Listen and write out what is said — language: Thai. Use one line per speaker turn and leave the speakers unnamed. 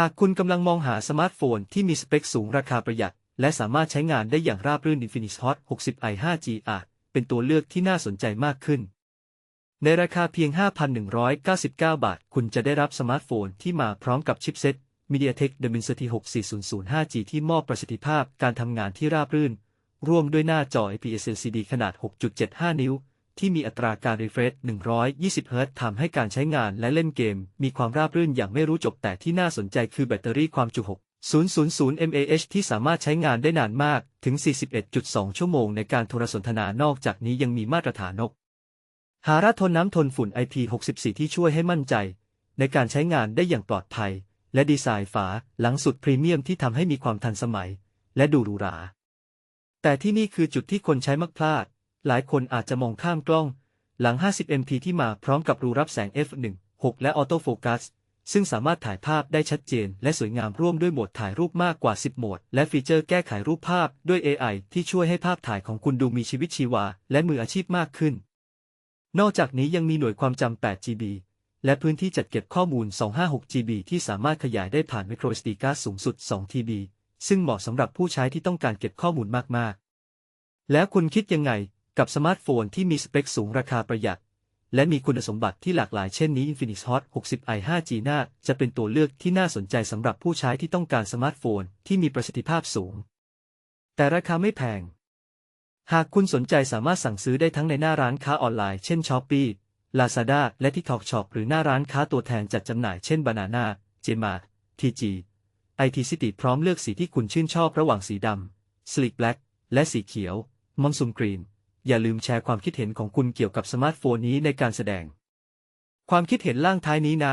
หากคุณกำลังมองหาสมาร์ทโฟนที่มีสเปคสูงราคาประหยัด และสามารถใช้งานได้อย่างราบรื่น Infinix Hot 60i 5G อาจเป็นตัวเลือกที่น่าสนใจมากขึ้น ในราคาเพียง 5,199 บาท คุณจะได้รับสมาร์ทโฟนที่มาพร้อมกับชิปเซ็ต MediaTek Dimensity 6400 5G ที่มอบประสิทธิภาพการทำงานที่ราบรื่น ร่วมด้วยหน้าจอ IPS LCD ขนาด 6.75 นิ้ว ที่มีอัตราการ refresh 120 Hz ทำให้การใช้งานและเล่นเกม มีความราบรื่นอย่างไม่รู้จบแต่ที่น่าสนใจคือแบตเตอรี่ความจุ 6,000 mAh ที่สามารถใช้งานได้นานมากถึง 41.2 ชั่วโมงในการโทรสนทนานอกจากนี้ยังมีมาตรฐานนก หาระทนน้ำทนฝุ่น IP64 ที่ช่วยให้มั่นใจ ในการใช้งานได้อย่างปลอดภัย และดีไซน์ฝาหลังสุดพรีเมียมที่ทำให้มีความทันสมัย และดูหรูหรา แต่ที่นี่คือจุดที่คนใช้มักพลาด หลายคนอาจจะมองข้ามกล้อง หลัง 50MP ที่มาพร้อมกับรูรับแสง f1.6 และออโต้โฟกัสซึ่งสามารถถ่ายภาพได้ชัดเจน และสวยงามร่วมด้วยโหมดถ่ายรูปมากกว่า 10 โหมด และฟีเจอร์แก้ไขรูปภาพด้วย AI ที่ช่วยให้ภาพถ่ายของคุณดูมีชีวิตชีวา และมืออาชีพมากขึ้น นอกจากนี้ยังมีหน่วยความจำ 8GB และพื้นที่จัดเก็บข้อมูล 256GB ที่สามารถขยายได้ผ่าน microSD card สูงสุด 2TB ซึ่งเหมาะสำหรับผู้ใช้ที่ต้องการเก็บข้อมูลมากๆ แล้วคุณคิดยังไง กับสมาร์ทโฟนที่มีสเปคสูงราคาประหยัด และมีคุณสมบัติที่หลากหลายเช่นนี้ Infinix Hot 60i 5G น่าจะเป็นตัวเลือกที่น่าสนใจสำหรับผู้ใช้ที่ต้องการสมาร์ทโฟนที่มีประสิทธิภาพสูง แต่ราคาไม่แพง หากคุณสนใจสามารถสั่งซื้อได้ทั้งในหน้าร้านค้าออนไลน์เช่น Shopee Lazada และ TikTok Shop หรือหน้าร้านค้าตัวแทนจัดจำหน่ายเช่น Banana Gmart TG IT City พร้อมเลือกสีที่คุณชื่นชอบระหว่างสีดำ Sleek Black และสีเขียว Monsoon Green อย่าลืมแชร์ความคิดเห็นของคุณเกี่ยวกับสมาร์ทโฟนนี้ในการแสดง ความคิดเห็นล่างท้ายนี้นะ